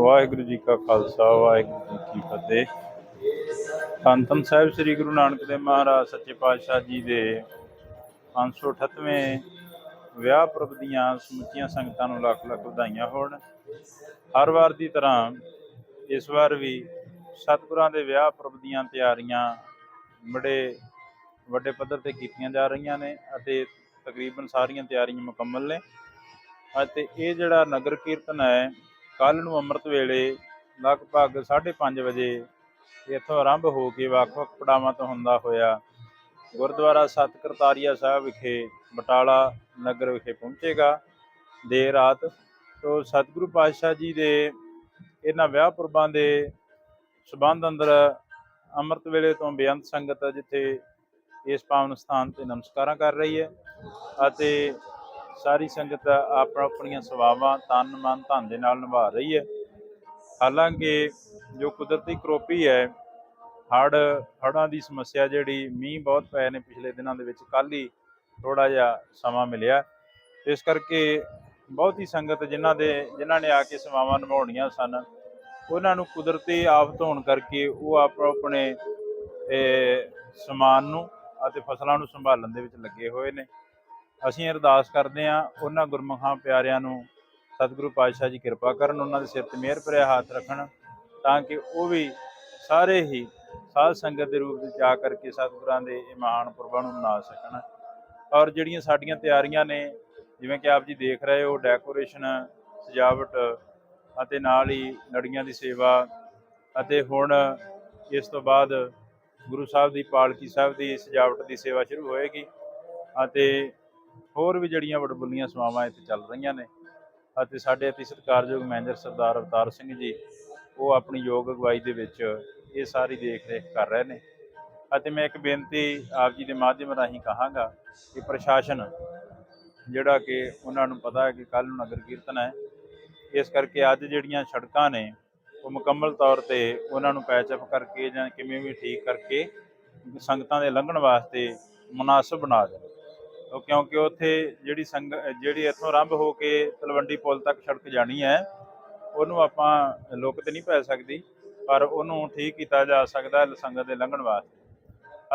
ਵਾਹਿਗੁਰੂ ਜੀ ਕਾ ਖਾਲਸਾ, ਵਾਹਿਗੁਰੂ ਜੀ ਕੀ ਫਤਿਹ। ਧੰਨ ਧੰਨ ਸਾਹਿਬ ਸ੍ਰੀ ਗੁਰੂ ਨਾਨਕ ਦੇਵ ਮਹਾਰਾਜ ਸੱਚੇ ਪਾਤਸ਼ਾਹ ਜੀ ਦੇ 538ਵੇਂ ਵਿਆਹ ਪੁਰਬ ਦੀਆਂ ਸਮੁੱਚੀਆਂ ਸੰਗਤਾਂ ਨੂੰ ਲੱਖ ਲੱਖ ਵਧਾਈਆਂ ਹੋਣ। ਹਰ ਵਾਰ ਦੀ ਤਰ੍ਹਾਂ ਇਸ ਵਾਰ ਵੀ ਸਤਿਗੁਰਾਂ ਦੇ ਵਿਆਹ ਪੁਰਬ ਦੀਆਂ ਤਿਆਰੀਆਂ ਬੜੇ ਵੱਡੇ ਪੱਧਰ ਤੇ ਕੀਤੀਆਂ ਜਾ ਰਹੀਆਂ ਨੇ ਅਤੇ ਤਕਰੀਬਨ ਸਾਰੀਆਂ ਤਿਆਰੀਆਂ ਮੁਕੰਮਲ ਨੇ। ਅਤੇ ਇਹ ਜਿਹੜਾ ਨਗਰ ਕੀਰਤਨ ਹੈ ਕੱਲ ਨੂੰ ਅੰਮ੍ਰਿਤ ਵੇਲੇ ਲਗਭਗ 5:30 ਵਜੇ ਇੱਥੋਂ ਆਰੰਭ ਹੋ ਕੇ ਵੱਖ-ਵੱਖ ਪੜਾਵਾਂ ਤੋਂ ਹੁੰਦਾ ਹੋਇਆ ਗੁਰਦੁਆਰਾ ਸਤ ਕਰਤਾਰੀਆ ਸਾਹਿਬ ਵਿਖੇ ਬਟਾਲਾ ਨਗਰ ਵਿਖੇ ਪਹੁੰਚੇਗਾ। ਦੇਰ ਰਾਤ ਤੋਂ ਸਤਿਗੁਰੂ ਪਾਤਸ਼ਾਹ ਜੀ ਦੇ ਇਹਨਾਂ ਵਿਆਹ ਪੁਰਬਾਂ ਦੇ ਸਬੰਧ ਅੰਦਰ ਅੰਮ੍ਰਿਤ ਵੇਲੇ ਤੋਂ ਬੇਅੰਤ ਸੰਗਤ ਜਿੱਥੇ ਇਸ ਪਾਵਨ ਸਥਾਨ ਤੇ ਨਮਸਕਾਰਾਂ ਕਰ ਰਹੀ ਹੈ ਅਤੇ ਸਾਰੀ ਸੰਗਤ ਆਪਣਾ ਆਪਣੀਆਂ ਸੇਵਾਵਾਂ ਤਨ ਮਨ ਧਨ ਦੇ ਨਾਲ ਨਿਭਾ ਰਹੀ ਹੈ। ਹਾਲਾਂਕਿ ਜੋ ਕੁਦਰਤੀ ਕਰੋਪੀ ਹੈ ਹੜ ਹੜਾਂ ਦੀ ਸਮੱਸਿਆ ਜਿਹੜੀ ਮੀਂਹ ਬਹੁਤ ਪਏ ਨੇ ਪਿਛਲੇ ਦਿਨਾਂ ਦੇ ਵਿੱਚ ਕੱਲ ਹੀ ਥੋੜਾ ਜਿਹਾ ਸਮਾਂ ਮਿਲਿਆ। ਇਸ ਕਰਕੇ ਬਹੁਤੀ ਸੰਗਤ ਜਿਨ੍ਹਾਂ ਦੇ, ਜਿਨ੍ਹਾਂ ਨੇ ਆ ਕੇ ਸੇਵਾਵਾਂ ਨਿਭਾਉਣੀਆਂ ਸਨ, ਉਹਨਾਂ ਨੂੰ ਕੁਦਰਤੀ ਆਫਤ ਹੋਣ ਕਰਕੇ ਉਹ ਆਪੋ ਆਪਣੇ ਸਮਾਨ ਨੂੰ ਅਤੇ ਫਸਲਾਂ ਨੂੰ ਸੰਭਾਲਣ ਦੇ ਵਿੱਚ ਲੱਗੇ ਹੋਏ ਨੇ। ਅਸੀਂ ਅਰਦਾਸ ਕਰਦੇ ਹਾਂ ਉਹਨਾਂ ਗੁਰਮੁਖਾਂ ਪਿਆਰਿਆਂ ਨੂੰ ਸਤਿਗੁਰੂ ਪਾਤਸ਼ਾਹ ਜੀ ਕਿਰਪਾ ਕਰਨ, ਉਹਨਾਂ ਦੇ ਸਿਰ ਤੇ ਮਿਹਰ ਭਰਿਆ ਹੱਥ ਰੱਖਣ ਤਾਂ ਕਿ ਉਹ ਵੀ ਸਾਰੇ ਹੀ ਸਾਧ ਸੰਗਤ ਦੇ ਰੂਪ ਵਿੱਚ ਜਾ ਕਰਕੇ ਸਤਿਗੁਰਾਂ ਦੇ ਇਹ ਮਹਾਨ ਪੁਰਬਾਂ ਨੂੰ ਮਨਾ ਸਕਣ। ਔਰ ਜਿਹੜੀਆਂ ਸਾਡੀਆਂ ਤਿਆਰੀਆਂ ਨੇ, ਜਿਵੇਂ ਕਿ ਆਪ ਜੀ ਦੇਖ ਰਹੇ ਹੋ ਡੈਕੋਰੇਸ਼ਨ ਸਜਾਵਟ ਅਤੇ ਨਾਲ ਹੀ ਲੜੀਆਂ ਦੀ ਸੇਵਾ ਅਤੇ ਹੁਣ ਇਸ ਤੋਂ ਬਾਅਦ ਗੁਰੂ ਸਾਹਿਬ ਦੀ, ਪਾਲਕੀ ਸਾਹਿਬ ਦੀ ਸਜਾਵਟ ਦੀ ਸੇਵਾ ਸ਼ੁਰੂ ਹੋਏਗੀ ਅਤੇ ਹੋਰ ਵੀ ਜਿਹੜੀਆਂ ਵਡਬੁੱਲੀਆਂ ਸੇਵਾਵਾਂ ਇੱਥੇ ਚੱਲ ਰਹੀਆਂ ਨੇ। ਅਤੇ ਸਾਡੇ ਅਤੀ ਸਤਿਕਾਰਯੋਗ ਮੈਨੇਜਰ ਸਰਦਾਰ ਅਵਤਾਰ ਸਿੰਘ ਜੀ, ਉਹ ਆਪਣੀ ਯੋਗ ਅਗਵਾਈ ਦੇ ਵਿੱਚ ਇਹ ਸਾਰੀ ਦੇਖ ਰੇਖ ਕਰ ਰਹੇ ਨੇ। ਅਤੇ ਮੈਂ ਇੱਕ ਬੇਨਤੀ ਆਪ ਜੀ ਦੇ ਮਾਧਿਅਮ ਰਾਹੀਂ ਕਹਾਂਗਾ ਕਿ ਪ੍ਰਸ਼ਾਸਨ, ਜਿਹੜਾ ਕਿ ਉਹਨਾਂ ਨੂੰ ਪਤਾ ਹੈ ਕਿ ਕੱਲ ਨੂੰ ਨਗਰ ਕੀਰਤਨ ਹੈ, ਇਸ ਕਰਕੇ ਅੱਜ ਜਿਹੜੀਆਂ ਸੜਕਾਂ ਨੇ, ਉਹ ਮੁਕੰਮਲ ਤੌਰ ਤੇ ਉਹਨਾਂ ਨੂੰ ਪੈਚਅਪ ਕਰਕੇ ਜਾਂ ਕਿਵੇਂ ਵੀ ਠੀਕ ਕਰਕੇ ਸੰਗਤਾਂ ਦੇ ਲੰਘਣ ਵਾਸਤੇ ਮੁਨਾਸਬ ਬਣਾ ਦੇਣ। ਕਿਉਂਕਿ ਉੱਥੇ ਜਿਹੜੀ ਸੰਗ, ਜਿਹੜੀ ਇੱਥੋਂ ਆਰੰਭ ਹੋ ਕੇ ਤਲਵੰਡੀ ਪੁਲ ਤੱਕ ਸੜਕ ਜਾਣੀ ਹੈ, ਉਹਨੂੰ ਆਪਾਂ ਲੁੱਕ ਤੇ ਨਹੀਂ ਪੈ ਸਕਦੀ, ਪਰ ਉਹਨੂੰ ਠੀਕ ਕੀਤਾ ਜਾ ਸਕਦਾ ਸੰਗਤ ਦੇ ਲੰਘਣ ਵਾਸਤੇ।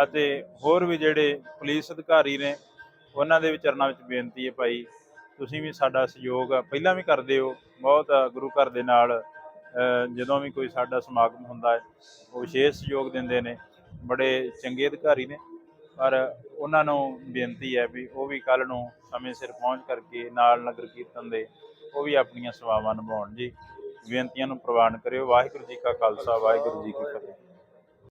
ਅਤੇ ਹੋਰ ਵੀ ਜਿਹੜੇ ਪੁਲਿਸ ਅਧਿਕਾਰੀ ਨੇ, ਉਹਨਾਂ ਦੇ ਵੀ ਚਰਨਾਂ ਵਿੱਚ ਬੇਨਤੀ ਹੈ ਭਾਈ, ਤੁਸੀਂ ਵੀ ਸਾਡਾ ਸਹਿਯੋਗ ਪਹਿਲਾਂ ਵੀ ਕਰਦੇ ਹੋ, ਬਹੁਤ ਗੁਰੂ ਘਰ ਦੇ ਨਾਲ ਜਦੋਂ ਵੀ ਕੋਈ ਸਾਡਾ ਸਮਾਗਮ ਹੁੰਦਾ ਹੈ, ਉਹ ਵਿਸ਼ੇਸ਼ ਸਹਿਯੋਗ ਦਿੰਦੇ ਨੇ, ਬੜੇ ਚੰਗੇ ਅਧਿਕਾਰੀ ਨੇ। ਪਰ ਉਹਨਾਂ ਨੂੰ ਬੇਨਤੀ ਹੈ ਵੀ ਉਹ ਵੀ ਕੱਲ ਨੂੰ ਸਮੇਂ ਸਿਰ ਪਹੁੰਚ ਕਰਕੇ ਨਾਲ ਨਗਰ ਕੀਰਤਨ ਦੇ ਉਹ ਵੀ ਆਪਣੀਆਂ ਸੇਵਾਵਾਂ ਨਿਭਾਉਣ ਜੀ। ਬੇਨਤੀਆਂ ਨੂੰ ਪ੍ਰਵਾਨ ਕਰਿਓ। ਵਾਹਿਗੁਰੂ ਜੀ ਕਾ ਖਾਲਸਾ, ਵਾਹਿਗੁਰੂ ਜੀ ਕੀ ਫਤਿਹ।